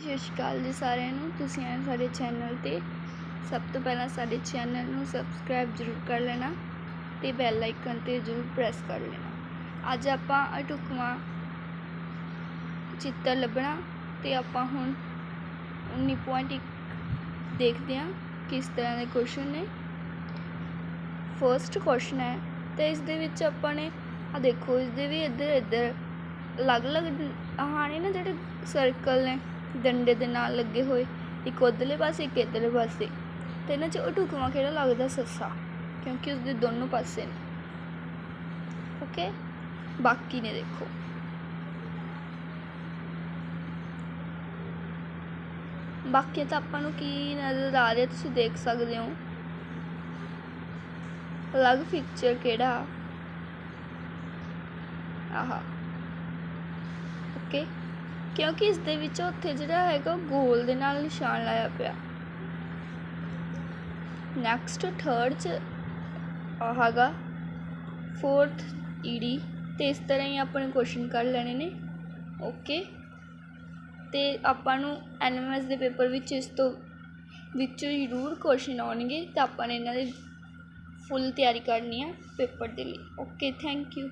ਸਤਿ ਸ਼੍ਰੀ ਅਕਾਲ ਜੀ ਸਾਰਿਆਂ ਨੂੰ। ਤੁਸੀਂ ਆਏ ਸਾਡੇ ਚੈਨਲ ਤੇ। ਸਭ ਤੋਂ ਪਹਿਲਾਂ ਸਾਡੇ ਚੈਨਲ ਨੂੰ ਸਬਸਕ੍ਰਾਈਬ ਜ਼ਰੂਰ ਕਰ ਲੈਣਾ ਤੇ ਬੈਲ ਆਈਕਨ ਤੇ ਜ਼ਰੂਰ ਪ੍ਰੈਸ ਕਰ ਲੈਣਾ। ਅੱਜ ਆਪਾਂ ਅਟੁਕਵਾਂ ਚਿੱਤਰ ਲੱਭਣਾ ਤੇ ਆਪਾਂ ਹੁਣ 19.1 ਦੇਖਦੇ ਹਾਂ ਕਿਸ ਤਰ੍ਹਾਂ ਦੇ ਕੁਐਸਚਨ ਨੇ। ਫਰਸਟ ਕੁਐਸਚਨ ਹੈ ਤੇ ਇਸ ਦੇ ਵਿੱਚ ਆਪਾਂ ਨੇ ਆ ਦੇਖੋ, ਇਸ ਦੇ ਵੀ ਇੱਧਰ ਇੱਧਰ ਅਲੱਗ-ਅਲੱਗ ਆਹ ਨੇ ਨਾ ਜਿਹੜੇ ਸਰਕਲ ਨੇ ਡੰਡੇ ਦੇ ਨਾਲ ਲੱਗੇ ਹੋਏ, ਇੱਕ ਉਧਰਲੇ ਪਾਸੇ, ਇੱਕ ਇੱਧਰਲੇ ਪਾਸੇ। ਤੇ ਇਹਨਾਂ 'ਚ ਉਹ ਢੁਕਵਾਂ ਕਿਹੜਾ ਲੱਗਦਾ ਸੱਸਾ? ਕਿਉਂਕਿ ਉਸਦੇ ਦੋਨੋਂ ਪਾਸੇ ਨੇ। ਓਕੇ ਬਾਕੀ ਨੇ ਦੇਖੋ। ਬਾਕੀ ਤਾਂ ਆਪਾਂ ਨੂੰ ਕੀ ਨਜ਼ਰ ਆ ਰਿਹਾ ਤੁਸੀਂ ਦੇਖ ਸਕਦੇ ਹੋ। ਅਲੱਗ ਪਿਕਚਰ ਕਿਹੜਾ? ਆਹਾ। ਓਕੇ ਕਿਉਂਕਿ ਇਸ ਦੇ ਵਿੱਚ ਉੱਥੇ ਜਿਹੜਾ ਹੈਗਾ ਗੋਲ ਦੇ ਨਾਲ ਨਿਸ਼ਾਨ ਲਾਇਆ ਪਿਆ। ਨੈਕਸਟ ਥਰਡ ਚ ਆਹ ਹੈਗਾ ਫੋਰਥ ਈਡੀ ਤੇ ਇਸ ਤਰ੍ਹਾਂ ਹੀ ਆਪਾਂ ਨੇ ਕੁਐਸਚਨ ਕਰ ਲੈਣੇ ਨੇ। ਓਕੇ ਤੇ ਆਪਾਂ ਨੂੰ ਐਨਐਮਐਸ ਦੇ ਪੇਪਰ ਵਿੱਚ ਇਸ ਤੋਂ ਵਿੱਚੋਂ ਜ਼ਰੂਰ ਕੁਐਸਚਨ ਆਉਣਗੇ ਤਾਂ ਆਪਾਂ ਨੇ ਇਹਨਾਂ ਦੀ ਫੁੱਲ ਤਿਆਰੀ ਕਰਨੀ ਆ ਪੇਪਰ ਦੇ ਲਈ। Okay thank you